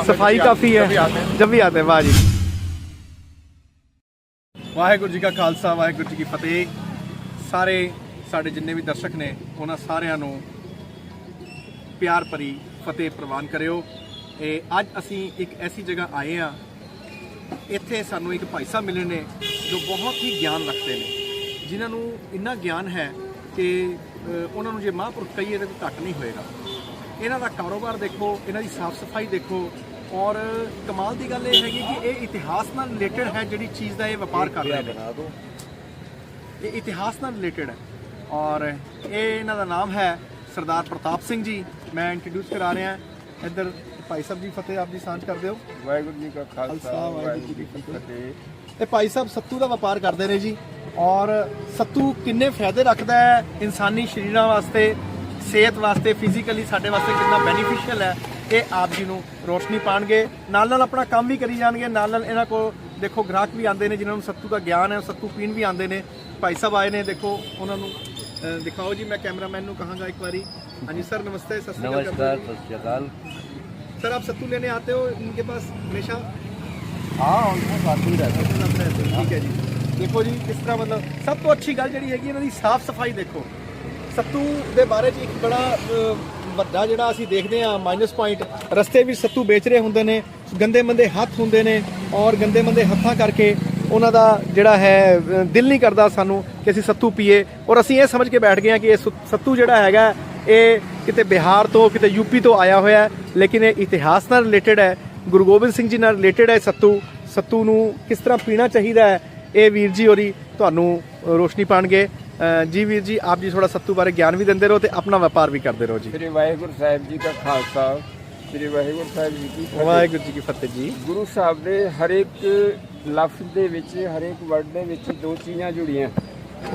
सफाई काफी है जब भी आते हैं वाह जी ਵਾਹਿਗੁਰੂ ਜੀ ਕਾ ਖਾਲਸਾ ਵਾਹਿਗੁਰੂ ਜੀ ਕੀ ਫਤਿਹ ਸਾਰੇ ਸਾਡੇ ਜਿੰਨੇ ਵੀ ਦਰਸ਼ਕ ਨੇ ਉਹਨਾਂ ਸਾਰਿਆਂ ਨੂੰ ਪਿਆਰ ਭਰੀ ਫਤਿਹ ਪ੍ਰਵਾਨ ਕਰਿਓ ਇਹ ਅੱਜ ਅਸੀਂ ਇੱਕ ਐਸੀ ਜਗ੍ਹਾ ਆਏ ਆ ਇੱਥੇ ਸਾਨੂੰ ਇੱਕ ਭਾਈ ਸਾਹਿਬ ਮਿਲੇ ਨੇ ਜੋ ਬਹੁਤ ਹੀ ਗਿਆਨ ਰੱਖਦੇ ਨੇ ਜਿਨ੍ਹਾਂ ਨੂੰ ਇੰਨਾ ਗਿਆਨ ਹੈ ਕਿ ਅ, ਉਹਨਾਂ ਨੂੰ ਜੇ ਮਹਾਂਪੁਰਖ ਕਹੀਏ ਤਾਂ ਕੋਈ ਘੱਟ ਨਹੀਂ ਹੋਏਗਾ ਇਹਨਾਂ ਦਾ ਕਾਰੋਬਾਰ ਦੇਖੋ ਇਹਨਾਂ ਦੀ ਸਾਫ਼ ਸਫਾਈ ਦੇਖੋ ਔਰ ਕਮਾਲ ਦੀ ਗੱਲ ਇਹ ਹੈਗੀ ਕਿ ਇਹ ਇਤਿਹਾਸ ਨਾਲ ਰਿਲੇਟਡ ਹੈ ਜਿਹੜੀ ਚੀਜ਼ ਦਾ ਇਹ ਵਪਾਰ ਕਰ ਰਹੇ ਨੇ। ਇਹ ਇਤਿਹਾਸ ਨਾਲ ਰਿਲੇਟਡ ਹੈ। ਔਰ ਇਹ ਇਹਨਾਂ ਦਾ ਨਾਮ ਹੈ ਸਰਦਾਰ ਪ੍ਰਤਾਪ ਸਿੰਘ ਜੀ। ਮੈਂ ਇੰਟਰੋਡਿਊਸ ਕਰਾ ਰਿਹਾ। ਇੱਧਰ ਭਾਈ ਸਾਹਿਬ ਜੀ ਫਤਿਹ ਆਪ ਜੀ ਸਾਂਝ ਕਰ ਦਿਓ। ਵਾਹਿਗੁਰੂ ਜੀ ਕਾ ਖਾਲਸਾ, ਵਾਹਿਗੁਰੂ ਜੀ ਕੀ ਫਤਿਹ। ਇਹ ਭਾਈ ਸਾਹਿਬ ਸੱਤੂ ਦਾ ਵਪਾਰ ਕਰਦੇ ਨੇ ਜੀ। ਔਰ ਸੱਤੂ ਕਿੰਨੇ ਫਾਇਦੇ ਰੱਖਦਾ ਹੈ ਇਨਸਾਨੀ ਸਰੀਰਾਂ ਵਾਸਤੇ ਸਿਹਤ ਵਾਸਤੇ ਫਿਜ਼ੀਕਲੀ ਸਾਡੇ ਵਾਸਤੇ ਕਿੰਨਾ ਬੈਨੀਫੀਸ਼ੀਅਲ ਹੈ। ਇਹ ਆਪ ਜੀ ਨੂੰ ਰੋਸ਼ਨੀ ਪਾਣਗੇ ਨਾਲ ਨਾਲ ਆਪਣਾ ਕੰਮ ਵੀ ਕਰੀ ਜਾਣਗੇ ਨਾਲ ਨਾਲ ਇਹਨਾਂ ਕੋਲ ਦੇਖੋ ਗ੍ਰਾਹਕ ਵੀ ਆਉਂਦੇ ਨੇ ਜਿਨ੍ਹਾਂ ਨੂੰ ਸੱਤੂ ਦਾ ਗਿਆਨ ਹੈ ਉਹ ਸੱਤੂ ਪੀਣ ਵੀ ਆਉਂਦੇ ਨੇ ਭਾਈ ਸਾਹਿਬ ਆਏ ਨੇ ਦੇਖੋ ਉਹਨਾਂ ਨੂੰ ਅ, ਦਿਖਾਓ ਜੀ ਮੈਂ ਕੈਮਰਾਮੈਨ ਨੂੰ ਕਹਾਂਗਾ ਇੱਕ ਵਾਰੀ ਹਾਂਜੀ ਸਰ नमस्ते सत श्री अकाल नमस्कार सत श्री अकाल सर आप सत्तू लेने आते हो इनके पास हमेशा हाँ ऑलमोस्ट आते ही रहते हैं ਠੀਕ ਹੈ ਜੀ ਦੇਖੋ ਜੀ ਕਿਸ ਤਰ੍ਹਾਂ ਮਤਲਬ ਸਭ ਤੋਂ ਅੱਛੀ ਗੱਲ ਜਿਹੜੀ ਹੈਗੀ ਇਹਨਾਂ ਦੀ ਸਾਫ਼ ਸਫਾਈ ਦੇਖੋ ਸੱਤੂ ਦੇ ਬਾਰੇ 'ਚ ਇੱਕ ਬੜਾ ਅ, ਵੱਡਾ ਜਿਹੜਾ ਅਸੀਂ ਦੇਖਦੇ ਹਾਂ ਮਾਈਨਸ ਪੁਆਇੰਟ ਰਸਤੇ ਵਿੱਚ ਸੱਤੂ ਵੇਚ ਰਹੇ ਹੁੰਦੇ ਨੇ ਗੰਦੇ ਮੰਦੇ ਹੱਥ ਹੁੰਦੇ ਨੇ ਔਰ ਗੰਦੇ ਮੰਦੇ ਹੱਥਾਂ ਕਰਕੇ ਉਹਨਾਂ ਦਾ ਜਿਹੜਾ ਹੈ ਦਿਲ ਨਹੀਂ ਕਰਦਾ ਸਾਨੂੰ ਕਿ ਅਸੀਂ ਸੱਤੂ ਪੀਏ। ਔਰ ਅਸੀਂ ਇਹ ਸਮਝ ਕੇ ਬੈਠ ਗਏ ਹਾਂ ਕਿ ਇਹ ਸੁ- ਸੱਤੂ ਜਿਹੜਾ ਹੈਗਾ, ਇਹ ਕਿਤੇ ਬਿਹਾਰ ਤੋਂ, ਕਿਤੇ ਯੂਪੀ ਤੋਂ ਆਇਆ ਹੋਇਆ ਲੇਕਿਨ ਇਹ ਇਤਿਹਾਸ ਨਾਲ ਰਿਲੇਟਡ ਹੈ, ਗੁਰੂ ਗੋਬਿੰਦ ਸਿੰਘ ਜੀ ਨਾਲ ਰਿਲੇਟਡ ਹੈ ਸੱਤੂ। ਸੱਤੂ ਨੂੰ ਕਿਸ ਤਰ੍ਹਾਂ ਪੀਣਾ ਚਾਹੀਦਾ ਹੈ, ਇਹ ਵੀਰ ਜੀ ਹੋਰੀ ਤੁਹਾਨੂੰ ਰੋਸ਼ਨੀ ਪਾਣਗੇ। ਜੀ ਵੀਰ ਜੀ ਆਪ ਜੀ ਥੋੜਾ ਸੱਤੂ ਬਾਰੇ ਗਿਆਨ ਵੀ ਦਿੰਦੇ ਰਹੋ ਤੇ ਆਪਣਾ ਵਪਾਰ ਵੀ ਕਰਦੇ ਰਹੋ ਜੀ। ਸ੍ਰੀ ਵਾਹਿਗੁਰੂ ਸਾਹਿਬ ਜੀ ਦਾ ਖਾਲਸਾ। ਸ੍ਰੀ ਵਾਹਿਗੁਰੂ ਸਾਹਿਬ ਜੀ ਕੀ ਫਤਿਹ। ਵਾਹਿਗੁਰੂ ਜੀ ਕੀ ਫਤਿਹ ਜੀ। ਗੁਰੂ ਸਾਹਿਬ ਦੇ ਹਰੇਕ ਲਫ਼ਜ਼ ਦੇ ਵਿੱਚ ਹਰੇਕ ਵਰਡ ਦੇ ਵਿੱਚ ਦੋ ਚੀਜ਼ਾਂ ਜੁੜੀਆਂ।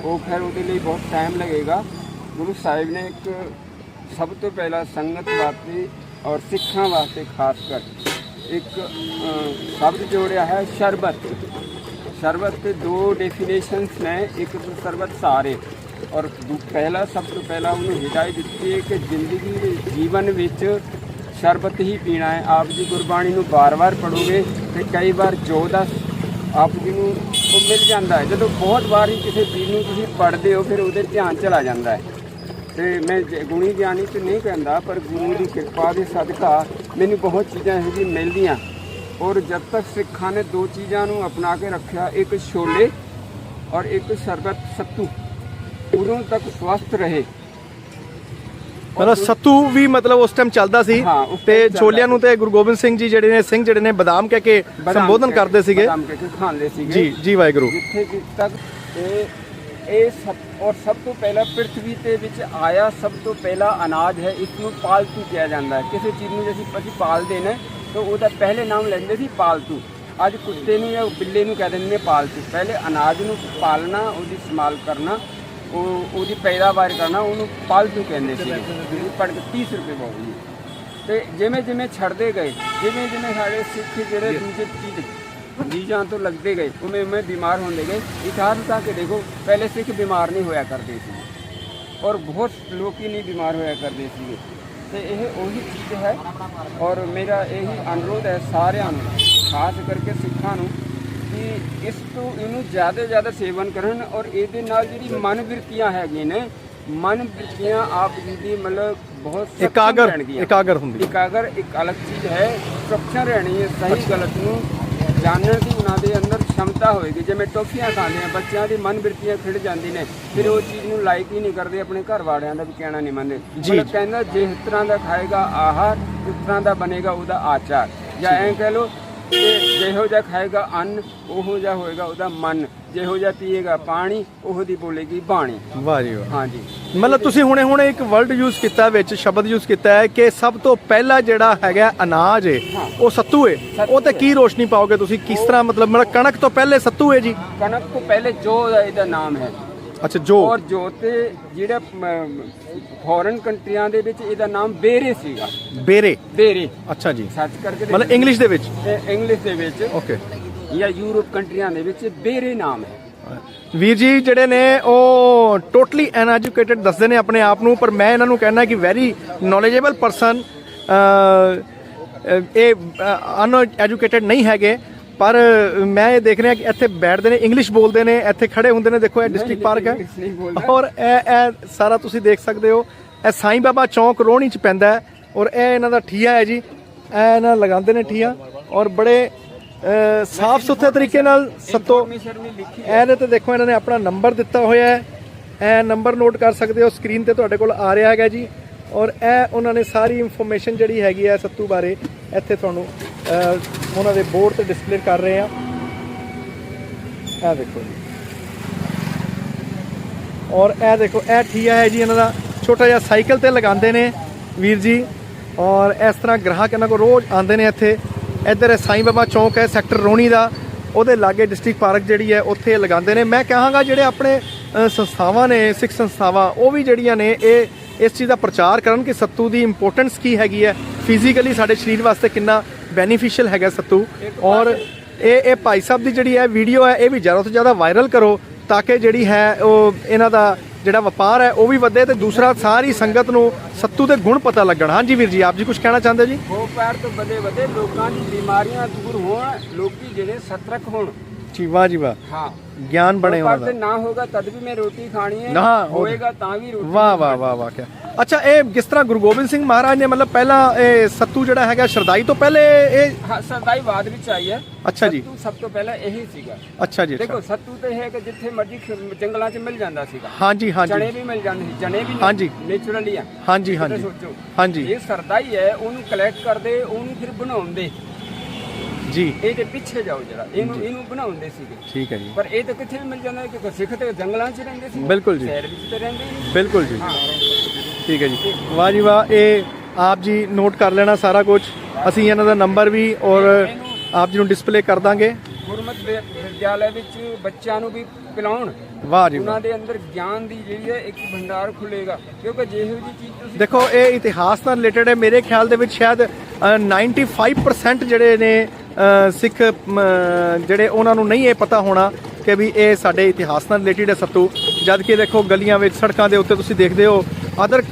ਉਹ ਖੈਰ ਉਹਦੇ ਲਈ ਬਹੁਤ ਟਾਈਮ ਲੱਗੇਗਾ। ਗੁਰੂ ਸਾਹਿਬ ਨੇ ਇੱਕ ਸਭ ਤੋਂ ਪਹਿਲਾਂ ਸੰਗਤ ਵਾਸਤੇ ਔਰ ਸਿੱਖਾਂ ਵਾਸਤੇ ਖਾਸ ਕਰ ਇੱਕ ਅ, ਸ਼ਬਦ ਜੋੜਿਆ ਹੈ ਸ਼ਰਬਤ। ਸ਼ਰਬਤ ਦੇ ਦੋ ਡੈਫੀਨੇਸ਼ਨਸ ਨੇ ਇੱਕ ਤਾਂ ਸ਼ਰਬਤ ਸਾਰੇ ਔਰ ਦੂ- ਪਹਿਲਾ ਸਭ ਤੋਂ ਪਹਿਲਾਂ ਉਹਨੂੰ ਹਿਦਾਇਤ ਦਿੱਤੀ ਹੈ ਕਿ ਜ਼ਿੰਦਗੀ ਦੇ ਜੀਵਨ ਵਿੱਚ ਸ਼ਰਬਤ ਹੀ ਪੀਣਾ ਹੈ ਆਪ ਜੀ ਗੁਰਬਾਣੀ ਨੂੰ ਬਾਰ-ਬਾਰ ਪੜੋਗੇ ਤੇ ਕਈ ਵਾਰ ਜੋ ਦਾ ਆਪ ਜੀ ਨੂੰ ਉਹ ਮਿਲ ਜਾਂਦਾ ਹੈ ਜਦੋਂ ਬਹੁਤ ਵਾਰ ਹੀ ਕਿਸੇ ਚੀਜ਼ ਨੂੰ ਤੁਸੀਂ ਪੜ੍ਹਦੇ ਹੋ ਫਿਰ ਉਹਦੇ ਧਿਆਨ ਚਲਾ ਜਾਂਦਾ ਹੈ ਤੇ ਮੈਂ ਜ- ਗੁਣੀ ਗਿਆਨੀ ਤੇ ਨਹੀਂ ਕਹਿੰਦਾ ਪਰ ਗੁਰੂ ਦੀ ਕਿਰਪਾ ਦੇ ਸਦਕਾ ਮੈਨੂੰ ਬਹੁਤ ਚੀਜ਼ਾਂ ਇਹੋ ਜਿਹੀ ਮਿਲਦੀਆਂ ਔਰ ਜਦ ਤੱਕ ਸਿੱਖਾਂ ਨੇ ਦੋ ਚੀਜ਼ਾਂ ਨੂੰ ਅਪਣਾ ਕੇ ਰੱਖਿਆ ਇੱਕ ਛੋਲੇ ਔਰ ਇੱਕ ਸ਼ਰਬਤ ਸੱਤੂ ਉਦੋਂ ਤੱਕ ਸਵਸਥ ਰਹੇ। ਮਤਲਬ ਸੱਤੂ ਵੀ ਮਤਲਬ ਉਸ ਟਾਈਮ ਚੱਲਦਾ ਸੀ ਤੇ ਛੋਲਿਆਂ ਨੂੰ ਤੇ ਗੁਰੂ ਗੋਬਿੰਦ ਸਿੰਘ ਜੀ ਜਿਹੜੇ ਨੇ ਸਿੰਘ ਜਿਹੜੇ ਨੇ ਬਦਾਮ ਕਹਿ ਕੇ ਸੰਬੋਧਨ ਕਰਦੇ ਸੀਗੇ। ਬਦਾਮ ਕਹਿ ਕੇ ਖਾਂਦੇ ਸੀਗੇ। ਜੀ ਜੀ ਵਾਹਿਗੁਰੂ। ਜਿੱਥੇ ਕਿ ਤੱਕ ਇਹ ਇਹ ਸਭ ਔਰ ਸਭ ਤੋਂ ਪਹਿਲਾਂ ਪ੍ਰithvi ਤੇ ਵਿੱਚ ਆਇਆ ਸਭ ਤੋਂ ਪਹਿਲਾ ਅਨਾਜ ਹੈ ਇਸ ਨੂੰ ਪਾਲਤੂ ਕਿਹਾ ਜਾਂਦਾ ਹੈ। ਕਿਸੇ ਚੀਜ਼ ਨੂੰ ਜੇ ਅਸੀਂ ਅਸੀਂ ਪਾਲਦੇ ਨੇ ਤਾਂ ਉਹਦਾ ਪਹਿਲੇ ਨਾਮ ਲੈਂਦੇ ਸੀ ਪਾਲਤੂ। ਅੱਜ ਕੁੱਤੇ ਨੂੰ ਜਾਂ ਬਿੱਲੇ ਨੂੰ ਕਹਿ ਦਿੰਦੇ ਨੇ ਪਾਲਤੂ। ਪਹਿਲੇ ਅਨਾਜ ਨੂੰ ਪਾਲਣਾ, ਉਹਦੀ ਇਸਤੇਮਾਲ ਕਰਨਾ, ਉਹ ਉਹਦੀ ਪੈਦਾਵਾਰ ਕਰਨਾ, ਉਹਨੂੰ ਪਾਲਤੂ ਕਹਿੰਦੇ ਸੀ ਜਿਹੜੀ ਪੜ 30 ਰੁਪਏ ਬੋਲੀ ਤੇ ਜਿਵੇਂ ਜਿਵੇਂ ਛੱਡਦੇ ਗਏ, ਜਿਵੇਂ ਜਿਵੇਂ ਸਾਡੇ ਸਿੱਖ ਜਿਹੜੇ ਦੂਜੇ ਚੀਜ਼ ਬੀਜਾਂ ਤੋਂ ਲੱਗਦੇ ਗਏ, ਉਵੇਂ ਉਵੇਂ ਬਿਮਾਰ ਹੁੰਦੇ ਗਏ। ਇਤਿਹਾਸ ਉਠਾ ਕੇ ਦੇਖੋ, ਪਹਿਲੇ ਸਿੱਖ ਬਿਮਾਰ ਨਹੀਂ ਹੋਇਆ ਕਰਦੇ ਸੀ। ਔਰ ਬਹੁਤ ਲੋਕੀ ਨਹੀਂ ਬਿਮਾਰ ਹੋਇਆ ਕਰਦੇ ਸੀਗੇ। ਤੇ ਇਹ ਉਹੀ ਚੀਜ਼ ਹੈ ਔਰ ਮੇਰਾ ਇਹੀ ਅਨੁਰੋਧ ਹੈ ਸਾਰਿਆਂ ਨੂੰ ਖਾਸ ਕਰਕੇ ਸਿੱਖਾਂ ਨੂੰ ਕਿ ਇਸ ਤੋਂ ਇਹਨੂੰ ਜ਼ਿਆਦਾ ਜ਼ਿਆਦਾ ਸੇਵਨ ਕਰਨ ਔਰ ਇਹਦੇ ਨਾਲ ਜਿਹੜੀ ਮਨ ਬਿਰਤੀਆਂ ਹੈਗੀਆਂ ਨੇ ਮਨ ਬਿਰਤੀਆਂ ਆਪ ਜੀ ਦੀ ਮਤਲਬ ਬਹੁਤ ਇਕਾਗਰ। ਇਕਾਗਰ ਹੁੰਦੀ ਇਕਾਗਰ ਇੱਕ ਅਲੱਗ ਚੀਜ਼ ਹੈ ਸੁਰੱਖਿਆ ਰਹਿਣੀ ਹੈ ਸਹੀ ਗਲਤ ਨੂੰ ਜਾਣਨ ਦੀ ਉਹਨਾਂ ਦੇ ਅੰਦਰ ਸ਼ਮਤਾ ਹੋਏਗੀ। ਜਿਵੇਂ ਟੋਫੀਆਂ ਖਾਂਦੇ ਆ ਬੱਚਿਆਂ ਦੀ ਮਨ ਬਿਰਤੀਆਂ ਖਿੜ ਜਾਂਦੀ ਨੇ ਫਿਰ ਉਹ ਚੀਜ਼ ਨੂੰ ਲਾਈਕ ਹੀ ਨਹੀਂ ਕਰਦੇ ਆਪਣੇ ਘਰ ਵਾਲਿਆਂ ਦਾ ਵੀ ਕਹਿਣਾ ਨਹੀਂ ਮੰਨਦੇ। ਮਤਲਬ ਕਹਿੰਦਾ ਜੇ ਇਸ ਤਰ੍ਹਾਂ ਦਾ ਖਾਏਗਾ ਆਹਾਰ ਉਸ ਤਰ੍ਹਾਂ ਦਾ ਬਣੇਗਾ ਉਹਦਾ ਆਚਾਰ। ਜਾਂ ਐਂ ਕਹਿ ਲੋ ਕਿ ਜਿਹੋ ਜਿਹਾ ਖਾਏਗਾ ਅੰਨ ਉਹੋ ਜਿਹਾ ਹੋਏਗਾ ਉਹਦਾ ਮਨ। ਜਿਹੋ ਜਿਹਾ ਪੀਏਗਾ ਪਾਣੀ ਉਹੋ ਦੀ ਬੋਲੇਗੀ ਬਾਣੀ। ਵਾਹ ਜੀ ਵਾਹ ਹਾਂਜੀ। ਮਤਲਬ ਤੁਸੀਂ ਹੁਣੇ ਹੁਣੇ ਇੱਕ ਵਰਡ ਯੂਜ਼ ਕੀਤਾ ਵਿੱਚ ਸ਼ਬਦ ਯੂਜ਼ ਕੀਤਾ ਹੈ ਕਿ ਸਭ ਤੋਂ ਪਹਿਲਾ ਜਿਹੜਾ ਹੈਗਾ ਅਨਾਜ ਹੈ। ਉਹ ਸੱਤੂ ਹੈ ਉਹ ਤੇ ਕੀ ਰੋਸ਼ਨੀ ਪਾਓਗੇ ਤੁਸੀਂ? ਕਿਸ ਤਰ੍ਹਾਂ ਮਤਲਬ ਮਤਲਬ ਕਣਕ ਤੋਂ ਪਹਿਲੇ ਸੱਤੂ ਹੈ ਜੀ? ਕਣਕ ਤੋਂ ਪਹਿਲੇ ਜੋ ਇਹਦਾ ਨਾਮ ਹੈ। ਅੱਛਾ ਜੋ ਔਰ ਜੋ ਤੇ ਜਿਹੜਾ ਫੋਰਨ ਕੰਟਰੀਆਂ ਦੇ ਵਿੱਚ ਇਹਦਾ ਨਾਮ ਬੇਰੇ ਸੀਗਾ। ਬੇਰੇ? ਬੇਰੇ। ਅੱਛਾ ਜੀ। ਸਰਚ ਕਰਕੇ ਮਤਲਬ ਇੰਗਲਿਸ਼ ਦੇ ਵਿੱਚ? ਇੰਗਲਿਸ਼ ਦੇ ਵਿੱਚ ਓਕੇ ਜਾਂ ਯੂਰਪ ਕੰਟਰੀਆਂ ਦੇ ਵਿੱਚ ਬੇਰੇ ਨਾਮ ਹੈ। ਵੀਰ ਜੀ ਜਿਹੜੇ ਨੇ ਉਹ ਟੋਟਲੀ ਅਨਐਜੂਕੇਟਡ ਦੱਸਦੇ ਨੇ ਆਪਣੇ ਆਪ ਨੂੰ ਪਰ ਮੈਂ ਇਹਨਾਂ ਨੂੰ ਕਹਿਣਾ ਕਿ ਵੈਰੀ ਨੋਲੇਜੇਬਲ ਪਰਸਨ ਇਹ ਅਨ ਐਜੂਕੇਟਿਡ ਨਹੀਂ ਹੈਗੇ। ਪਰ ਮੈਂ ਇਹ ਦੇਖ ਰਿਹਾ ਕਿ ਇੱਥੇ ਬੈਠਦੇ ਨੇ ਇੰਗਲਿਸ਼ ਬੋਲਦੇ ਨੇ ਇੱਥੇ ਖੜੇ ਹੁੰਦੇ ਨੇ ਦੇਖੋ ਇਹ ਡਿਸਟ੍ਰਿਕਟ ਪਾਰਕ ਹੈ। ਔਰ ਇਹ ਇਹ ਸਾਰਾ ਤੁਸੀਂ ਦੇਖ ਸਕਦੇ ਹੋ ਇਹ ਸਾਈਂ ਬਾਬਾ ਚੌਂਕ ਰੋਹਣੀ ਚ ਪੈਂਦਾ ਹੈ ਔਰ ਇਹ ਇਹਨਾਂ ਦਾ ਠੀਆ ਹੈ ਜੀ। ਇਹ ਇਹਨਾਂ ਲਗਾਉਂਦੇ ਨੇ ਠੀਆ ਔਰ ਬੜੇ ਸਾਫ਼ ਸੁਥਰੇ ਤਰੀਕੇ ਨਾਲ ਸੱਤੋ ਇਹਦੇ ਤੇ ਦੇਖੋ ਇਹਨਾਂ ਨੇ ਆਪਣਾ ਨੰਬਰ ਦਿੱਤਾ ਹੋਇਆ ਹੈ। ਇਹ ਨੰਬਰ ਨੋਟ ਕਰ ਸਕਦੇ ਹੋ ਸਕਰੀਨ ਤੇ ਤੁਹਾਡੇ ਕੋਲ ਆ ਰਿਹਾ ਹੈਗਾ ਜੀ। ਔਰ ਇਹ ਉਹਨਾਂ ਨੇ ਸਾਰੀ ਇਨਫੋਰਮੇਸ਼ਨ ਜਿਹੜੀ ਹੈਗੀ ਹੈ ਸੱਤੂ ਬਾਰੇ ਇੱਥੇ ਤੁਹਾਨੂੰ ਉਹਨਾਂ ਦੇ ਬੋਰਡ ਤੇ ਡਿਸਪਲੇ ਕਰ ਰਹੇ ਆ। ਇਹ ਦੇਖੋ ਜੀ। ਔਰ ਇਹ ਦੇਖੋ, ਇਹ ਠੀਆ ਹੈ ਜੀ, ਇਹਨਾਂ ਦਾ ਛੋਟਾ ਜਿਹਾ ਸਾਈਕਲ ਤੇ ਲਗਾਉਂਦੇ ਨੇ ਵੀਰ ਜੀ। ਔਰ ਇਸ ਤਰ੍ਹਾਂ ਗ੍ਰਾਹਕ ਇਹਨਾਂ ਕੋਲ ਰੋਜ਼ ਆਉਂਦੇ ਨੇ ਇੱਥੇ। ਇੱਧਰ ਹੈ ਸਾਈਂ ਬਾਬਾ ਚੌਂਕ ਹੈ ਸੈਕਟਰ ਰੋਣੀ ਦਾ। ਉਹਦੇ ਲਾਗੇ ਡਿਸਟ੍ਰਿਕਟ ਪਾਰਕ ਜਿਹੜੀ ਹੈ, ਉੱਥੇ ਲਗਾਉਂਦੇ ਨੇ। ਮੈਂ ਕਹਾਂਗਾ ਜਿਹੜੇ ਆਪਣੇ ਸੰਸਥਾਵਾਂ ਨੇ, ਸਿੱਖ ਸੰਸਥਾਵਾਂ, ਉਹ ਵੀ ਜਿਹੜੀਆਂ ਨੇ, ਇਹ ਇਸ ਚੀਜ਼ ਦਾ ਪ੍ਰਚਾਰ ਕਰਨ ਕਿ ਸੱਤੂ ਦੀ ਇੰਪੋਰਟੈਂਸ ਕੀ ਹੈਗੀ ਹੈ? ਫਿਜ਼ੀਕਲੀ ਸਾਡੇ ਸਰੀਰ ਵਾਸਤੇ ਕਿੰਨਾ ਬੈਨੀਫੀਸ਼ੀਅਲ ਹੈਗਾ ਸੱਤੂ? ਔਰ ਇਹ ਇਹ ਭਾਈ ਸਾਹਿਬ ਦੀ ਜਿਹੜੀ ਹੈ ਵੀਡੀਓ ਹੈ, ਇਹ ਵੀ ਜ਼ਿਆਦਾ ਤੋਂ ਜ਼ਿਆਦਾ ਵਾਇਰਲ ਕਰੋ ਤਾਂ ਕਿ ਜਿਹੜੀ ਹੈ ਉਹ ਇਹਨਾਂ ਦਾ ਜਿਹੜਾ ਵਪਾਰ ਹੈ, ਉਹ ਵੀ ਵਧੇ ਤੇ ਦੂਸਰਾ ਸਾਰੀ ਸੰਗਤ ਨੂੰ ਸੱਤੂ ਦੇ ਗੁਣ ਪਤਾ ਲੱਗਣ। ਹਾਂਜੀ ਵੀਰ ਜੀ, ਆਪ ਜੀ ਕੁਝ ਕਹਿਣਾ ਚਾਹੁੰਦੇ ਜੀ? ਹੋ ਪੈਰ ਤੋਂ ਵਧੇ ਵਧੇ ਲੋਕਾਂ ਦੀ ਬਿਮਾਰੀਆਂ ਦੂਰ ਹੋਣ, ਲੋਕੀ ਜਿਹੜੇ ਸਤਰਕ ਹੋਣ। ਜੀ ਵਾਹ ਜੀ ਵਾਹ। ਹਾਂ। ਗਿਆਨ ਬਣੇ ਪਰ ਉਹਨਾਂ ਤੇ ਦਾ। ਨਾ ਹੋਗਾ ਤਦ ਵੀ ਮੈਂ ਰੋਟੀ ਖਾਣੀ ਹੈ ਨਾ, ਉਹ- ਹੋਏਗਾ ਤਾਂ ਵੀ ਰੋਟੀ। ਵਾਹ ਵਾਹ ਵਾਹ ਵਾਹ ਕਿਆ। ਅੱਛਾ ਇਹ ਕਿਸ ਤਰ੍ਹਾਂ ਗੁਰੂ ਗੋਬਿੰਦ ਸਿੰਘ ਮਹਾਰਾਜ ਨੇ ਮਤਲਬ ਪਹਿਲਾਂ ਇਹ ਸੱਤੂ ਜਿਹੜਾ ਹੈਗਾ ਸ਼ਰਦਾਈ ਤੋਂ ਪਹਿਲੇ ਇਹ ਹਾਂ ਸਰਦਾਈ ਬਾਦ ਵਿੱਚ ਆਈ ਹੈ। ਅੱਛਾ ਜੀ। ਸੱਤੂ ਸਭ ਤੋਂ ਪਹਿਲਾਂ ਇਹੀ ਸੀਗਾ। ਅੱਛਾ ਜੀ ਦੇਖੋ ਸੱਤੂ ਤੇ ਹੈ ਕਿ ਜਿੱਥੇ ਮਰਜ਼ੀ ਜੰਗਲਾਂ 'ਚ ਮਿਲ ਜਾਂਦਾ ਸੀਗਾ। ਹਾਂਜੀ ਚਣੇ ਹਾਂਜੀ ਵੀ ਮਿਲ ਜਾਂਦੇ ਸੀ ਚਣੇ ਵੀ ਹਾਂਜੀ। ਨੇਚਰਲੀ ਆ। ਹਾਂਜੀ ਹਾਂਜੀ। ਸੋਚੋ। ਹਾਂਜੀ। ਇਹ ਸਰਦਾਈ ਹੈ ਉਹਨੂੰ ਕਲੈਕਟ ਕਰਦੇ ਉਹਨੂੰ ਫਿਰ ਬਣਾਉਂਦੇ। ਜੀ। ਇਹਦੇ ਪਿੱਛੇ ਜਾਓ ਜਰਾ। ਇਹਨੂੰ ਇਹਨੂੰ ਬਣਾਉਂਦੇ ਸੀਗੇ। ਠੀਕ ਹੈ ਜੀ। ਪਰ ਇਹ ਤਾਂ ਕਿੱਥੇ ਵੀ ਮਿਲ ਜਾਂਦਾ ਹੈ? ਸਿੱਖ ਤੇ ਜੰਗਲਾਂ 'ਚ ਰਹਿੰਦੇ ਸੀ। ਬਿਲਕੁਲ ਜੀ। ਸ਼ਹਿਰ ਵਿੱਚ ਤੇ ਰਹਿੰਦੇ ਹੀ ਨਹੀਂ ਬਿਲਕੁਲ ਜੀ। ਠੀਕ ਹੈ ਜੀ। ਵਾਹ ਜੀ ਵਾਹ ਇਹ ਆਪ ਜੀ ਨੋਟ ਕਰ ਲੈਣਾ ਸਾਰਾ ਕੁਝ। ਅਸੀਂ ਇਹਨਾਂ ਦਾ ਨੰਬਰ ਵੀ ਔਰ ਆਪ ਜੀ ਨੂੰ ਡਿਸਪਲੇ ਕਰ ਦਾਂਗੇ। ਗੁਰਮਤ ਵਿ- ਵਿਦਿਆਲय ਵਿੱਚ ਬੱਚਿਆਂ ਨੂੰ ਵੀ ਪਿਲਾਉਣ। ਵਾਹ ਜੀ ਉਹਨਾਂ ਦੇ ਅੰਦਰ ਗਿਆਨ ਦੀ ਜਿਹੜੀ ਹੈ ਇੱਕ ਭੰਡਾਰ ਖੁੱਲੇਗਾ ਕਿਉਂਕਿ ਜਿਹੋ ਜੀ ਚੀਜ਼ ਤੁਸੀਂ ਦੇਖੋ ਇਹ ਇਤਿਹਾਸ ਨਾਲ ਰਿਲੇਟਡ ਹੈ। ਮੇਰੇ ਖਿਆਲ ਦੇ ਵਿੱਚ ਸ਼ਾਇਦ 95% ਜਿਹੜੇ ਨੇ ਸਿੱਖ ਜਿਹੜੇ ਉਹਨਾਂ ਨੂੰ ਨਹੀਂ ਇਹ ਪਤਾ ਹੋਣਾ ਕਿ ਵੀ ਇਹ ਸਾਡੇ ਇਤਿਹਾਸ ਨਾਲ ਰਿਲੇਟਡ ਹੈ ਸੱਤੂ ਜਦ ਕਿ ਦੇਖੋ ਗਲੀਆਂ ਵਿੱਚ, ਸੜਕਾਂ ਦੇ ਉੱਤੇ ਤੁਸੀਂ ਦੇਖਦੇ ਹੋ ਅਦਰ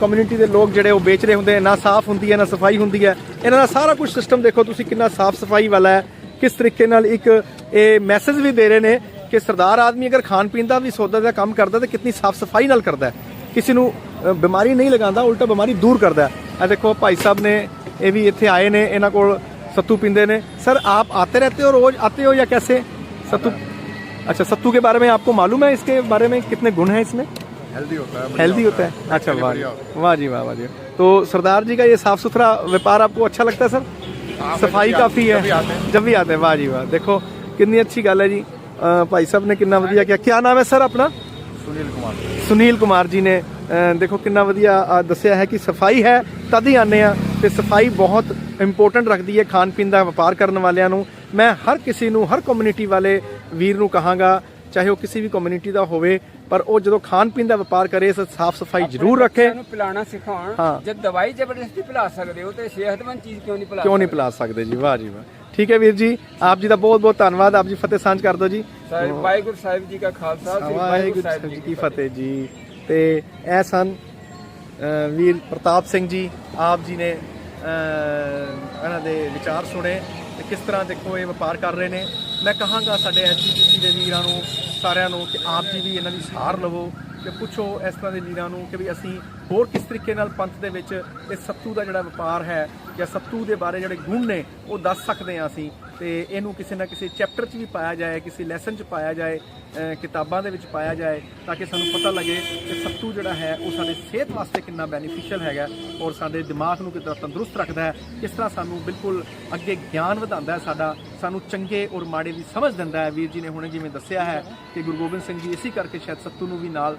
ਕਮਿਊਨਿਟੀ ਦੇ ਲੋਕ ਜਿਹੜੇ ਉਹ ਵੇਚ ਰਹੇ ਹੁੰਦੇ ਨਾ ਸਾਫ਼ ਹੁੰਦੀ ਹੈ, ਨਾ ਸਫ਼ਾਈ ਹੁੰਦੀ ਹੈ। ਇਹਨਾਂ ਦਾ ਸਾਰਾ ਕੁਝ ਸਿਸਟਮ ਦੇਖੋ ਤੁਸੀਂ ਕਿੰਨਾ ਸਾਫ਼ ਸਫ਼ਾਈ ਵਾਲਾ ਹੈ, ਕਿਸ ਤਰੀਕੇ ਨਾਲ ਇੱਕ ਇਹ ਮੈਸੇਜ ਵੀ ਦੇ ਰਹੇ ਨੇ ਕਿ ਸਰਦਾਰ ਆਦਮੀ ਅਗਰ ਖਾਣ ਪੀਣ ਦਾ ਵੀ ਸੌਦਾ ਦਾ ਕੰਮ ਕਰਦਾ ਤਾਂ ਕਿੰਨੀ ਸਾਫ਼ ਸਫ਼ਾਈ ਨਾਲ ਕਰਦਾ ਹੈ। ਕਿਸੇ ਨੂੰ ਬਿਮਾਰੀ ਨਹੀਂ ਲਗਾਉਂਦਾ, ਉਲਟਾ ਬਿਮਾਰੀ ਦੂਰ ਕਰਦਾ ਹੈ। ਇਹ ਦੇਖੋ ਭਾਈ ਸਾਹਿਬ ਨੇ ਇਹ ਵੀ ਇੱਥੇ ਆਏ ਨੇ ਇਹਨਾਂ ਕੋਲ सत्तू पीते ने सर आप आते रहते हो रोज आते हो या कैसे सत्तू अच्छा सत्तू के बारे में आपको मालूम है इसके बारे में कितने गुण हैं इसमें हेल्दी होता है हेल्दी होता है अच्छा वाह बढ़िया जी वाह जी वाह वाह जी तो सरदार जी का ये साफ सुथरा व्यापार आपको अच्छा लगता है सर सफाई काफी है जब भी आते हैं। जब भी आते हैं वाह जी वाह देखो कितनी अच्छी गल है जी अ, भाई साहब ने कितना ਵਧੀਆ किया क्या नाम है सर अपना ਸੁਨੀਲ ਕੁਮਾਰ ਸੁਨੀਲ ਕੁਮਾਰ ਜੀ ਨੇ ਦੇਖੋ ਕਿੰਨਾ ਵਧੀਆ ਦੱਸਿਆ ਹੈ ਕਿ ਸਫ਼ਾਈ ਹੈ ਤਦ ਹੀ ਆਨੇ ਆ ਤੇ ਸਫ਼ਾਈ ਬਹੁਤ ਇੰਪੋਰਟੈਂਟ ਰੱਖਦੀ ਹੈ ਖਾਣ ਪੀਣ ਦਾ ਵਪਾਰ ਕਰਨ ਵਾਲਿਆਂ ਨੂੰ। ਮੈਂ ਹਰ ਕਿਸੇ ਨੂੰ ਹਰ ਕਮਿਊਨਿਟੀ ਵਾਲੇ ਵੀਰ ਨੂੰ ਕਹਾਂਗਾ ਚਾਹੇ ਉਹ ਕਿਸੇ ਵੀ ਕਮਿਊਨਿਟੀ ਦਾ ਹੋਵੇ ਪਰ ਉਹ ਜਦੋਂ ਖਾਣ ਪੀਣ ਦਾ ਵਪਾਰ ਕਰੇ ਤਾਂ ਸਾਫ਼ ਸਫ਼ਾਈ ਜ਼ਰੂਰ ਰੱਖੇ। ਨੂੰ ਪਿਲਾਣਾ ਸਿਖਾਉਣ। ਜਦ ਦਵਾਈ ਜ਼ਬਰਦਸਤੀ ਪਿਲਾ ਸਕਦੇ ਹੋ ਤੇ ਸਿਹਤਮੰਦ ਚੀਜ਼ ਕਿਉਂ ਨਹੀਂ ਕਿਉਂ ਨਹੀਂ ਪਿਲਾ ਸਕਦੇ ਜੀ? ਵਾਹ ਜੀ ਵਾਹ। ਠੀਕ ਹੈ ਵੀਰ ਜੀ ਆਪ ਜੀ ਦਾ ਬਹੁਤ ਬਹੁਤ ਧੰਨਵਾਦ ਆਪ ਜੀ ਫਤਿਹ ਸਾਂਝ ਕਰ ਦਿਓ ਜੀ। ਸਾਹਿਬ ਵਾਹਿਗੁਰੂ ਸਾਹਿਬ ਜੀ ਕਾ ਖਾਲਸਾ ਸ੍ਰੀ ਵਾਹਿਗੁਰੂ ਸਾਹਿਬ ਜੀ ਕੀ ਫਤਿਹ ਜੀ। ਤੇ ਇਹ ਸਨ ਵੀਰ ਪ੍ਰਤਾਪ ਸਿੰਘ ਜੀ ਆਪ ਜੀ ਨੇ ਇਹਨਾਂ ਦੇ ਵਿਚਾਰ ਸੁਣੇ ਤੇ ਕਿਸ ਤਰ੍ਹਾਂ ਦੇਖੋ ਇਹ ਵਪਾਰ ਕਰ ਰਹੇ ਨੇ। ਮੈਂ ਕਹਾਂਗਾ ਸਾਡੇ ਐਸਜੀਪੀਸੀ ਦੇ ਵੀਰਾਂ ਨੂੰ ਸਾਰਿਆਂ ਨੂੰ ਕਿ ਆਪ ਜੀ ਵੀ ਇਹਨਾਂ ਦੀ ਸਹਾਰ ਲਵੋ ਕਿ ਪੁੱਛੋ ਇਸ ਤਰ੍ਹਾਂ ਦੇ ਵੀਰਾਂ ਨੂੰ ਕਿ ਵੀ ਅਸੀਂ ਹੋਰ ਕਿਸ ਤਰੀਕੇ ਨਾਲ ਪੰਥ ਦੇ ਵਿੱਚ ਇਹ ਸੱਤੂ ਦਾ ਜਿਹੜਾ ਵਪਾਰ ਹੈ ਜਾਂ ਸੱਤੂ ਦੇ ਬਾਰੇ ਜਿਹੜੇ ਗੁਣ ਨੇ, ਉਹ ਦੱਸ ਸਕਦੇ ਹਾਂ ਅਸੀਂ ਤੇ ਇਹਨੂੰ ਕਿਸੇ ਨਾ ਕਿਸੇ ਚੈਪਟਰ 'ਚ ਵੀ ਪਾਇਆ ਜਾਏ, ਕਿਸੇ ਲੈਸਨ 'ਚ ਪਾਇਆ ਜਾਏ ਕਿਤਾਬਾਂ ਦੇ ਵਿੱਚ ਪਾਇਆ ਜਾਏ ਤਾਂ ਕਿ ਸਾਨੂੰ ਪਤਾ ਲੱਗੇ ਕਿ ਸੱਤੂ ਜਿਹੜਾ ਹੈ, ਉਹ ਸਾਡੇ ਸਿਹਤ ਵਾਸਤੇ ਕਿੰਨਾ ਬੈਨੀਫੀਸ਼ੀਅਲ ਹੈਗਾ ਔਰ ਸਾਡੇ ਦਿਮਾਗ ਨੂੰ ਕਿੰਨਾ ਤੰਦਰੁਸਤ ਰੱਖਦਾ ਹੈ, ਕਿਸ ਤਰ੍ਹਾਂ ਸਾਨੂੰ ਬਿਲਕੁਲ ਅੱਗੇ ਗਿਆਨ ਵਧਾਉਂਦਾ ਹੈ ਸਾਡਾ, ਸਾਨੂੰ ਚੰਗੇ ਔਰ ਮਾੜੇ ਦੀ ਸਮਝ ਦਿੰਦਾ ਹੈ। ਵੀਰ ਜੀ ਨੇ ਹੁਣੇ ਜਿਵੇਂ ਦੱਸਿਆ ਹੈ ਕਿ ਗੁਰੂ ਗੋਬਿੰਦ ਸਿੰਘ ਜੀ ਇਸੇ ਕਰਕੇ ਸ਼ਾਇਦ ਸੱਤੂ ਨੂੰ ਵੀ ਨਾਲ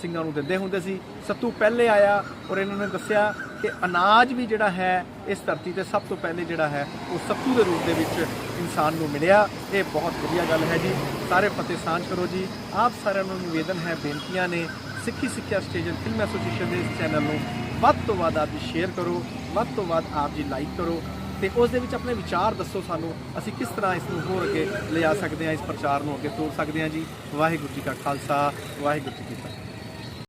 ਸਿੰਘਾਂ ਨੂੰ ਦਿੰਦੇ ਹੁੰਦੇ ਸੀ। ਸੱਤੂ ਪਹਿਲੇ ਆਇਆ ਔਰ ਇਹਨਾਂ ਨੇ ਦੱਸਿਆ ਕਿ ਅਨਾਜ ਵੀ ਜਿਹੜਾ ਹੈ, ਇਸ ਧਰਤੀ ਤੇ ਸਭ ਤੋਂ ਪਹਿਲੇ ਜਿਹੜਾ ਹੈ, ਉਹ ਸੱਤੂ ਦੇ ਰੂਪ ਦੇ ਵਿੱਚ ਇਨਸਾਨ ਨੂੰ ਮਿਲਿਆ। ਇਹ ਬਹੁਤ ਵਧੀਆ ਗੱਲ ਹੈ ਜੀ। ਸਾਰੇ ਫਤਿਹ ਸਾਂਝ ਕਰੋ ਜੀ। ਆਪ ਸਾਰਿਆਂ ਨੂੰ ਨਿਵੇਦਨ ਹੈ, ਬੇਨਤੀਆਂ ਨੇ, ਸਿੱਖੀ ਸਿੱਖਿਆ ਸਟੇਜਨ ਫਿਲਮ ਐਸੋਸੀਏਸ਼ਨ ਦੇ ਇਸ ਚੈਨਲ ਨੂੰ ਵੱਧ ਤੋਂ ਵੱਧ ਆਪ ਜੀ ਸ਼ੇਅਰ ਕਰੋ, ਵੱਧ ਤੋਂ ਵੱਧ ਆਪ ਜੀ ਲਾਈਕ ਕਰੋ ਤੇ ਉਸ ਦੇ ਵਿੱਚ ਆਪਣੇ ਵਿਚਾਰ ਦੱਸੋ ਸਾਨੂੰ, ਅਸੀਂ ਕਿਸ ਤਰ੍ਹਾਂ ਇਸ ਨੂੰ ਹੋਰ ਅੱਗੇ ਲਿਜਾ ਸਕਦੇ ਹਾਂ, ਇਸ ਪ੍ਰਚਾਰ ਨੂੰ ਅੱਗੇ ਤੋਰ ਸਕਦੇ ਹਾਂ ਜੀ। ਵਾਹਿਗੁਰੂ ਜੀ ਕਾ ਖਾਲਸਾ, ਵਾਹਿਗੁਰੂ ਜੀ ਕੀ ਫਤਿਹ।